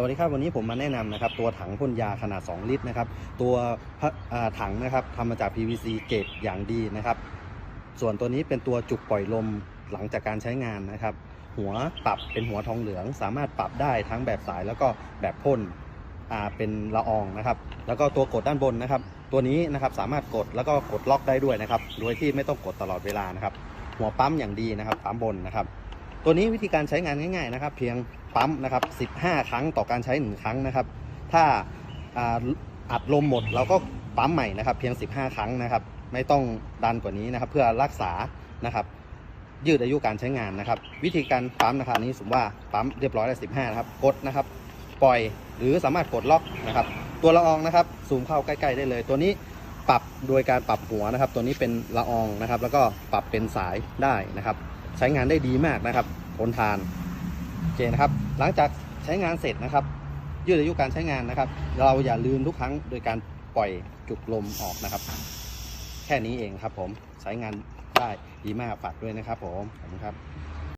สวัสดีครับวันนี้ผมมาแนะนำนะครับตัวถังพ่นยาขนาด 2 ลิตรนะครับตัวถังนะครับทำมาจาก PVC เกรดอย่างดีนะครับ ส่วนตัวนี้เป็นตัวจุกปล่อยลมหลังจากการใช้งานนะครับ หัวปรับเป็นหัวทองเหลือง สามารถปรับได้ทั้งแบบสายแล้วก็แบบพ่นเป็นละอองนะครับ แล้วก็ตัวกดด้านบนนะครับ ตัวนี้นะครับสามารถกดแล้วก็กดล็อกได้ด้วยนะครับ โดยที่ไม่ต้องกดตลอดเวลานะครับ หัวปั๊มอย่างดีนะครับปั๊มบนนะครับ ตัวนี้วิธีการใช้งานง่าย ๆนะครับ เพียง ปั๊มนะครับ 15 ครั้งต่อการใช้ 1 ครั้งนะครับ ถ้าอัดลมหมดเราก็ปั๊มใหม่นะครับ เพียง 15 ครั้งนะครับ ไม่ต้องดันกว่านี้นะครับ เพื่อรักษานะครับ ยืดอายุการใช้งานนะครับ วิธีการปั๊มนะครับนี้สมมติว่าปั๊มเรียบร้อยแล้ว15 นะครับ กดนะครับ ปล่อยหรือสามารถกดล็อกนะครับ ตัวละอองนะครับซูมเข้าใกล้ๆได้เลย ตัวนี้ปรับโดยการปรับหัวนะครับ ตัวนี้เป็นละอองนะครับ แล้วก็ปรับเป็นสายได้นะครับ ใช้งานได้ดีมากนะครับทนทาน โอเคนะครับ หลังจากใช้งานเสร็จนะครับ ยืดอายุการใช้งานนะครับ เราอย่าลืมทุกครั้งโดยการปล่อยจุกลมออกนะครับ แค่นี้เองครับผมใช้งานได้ดีมากฝากด้วยนะครับผมขอบคุณครับ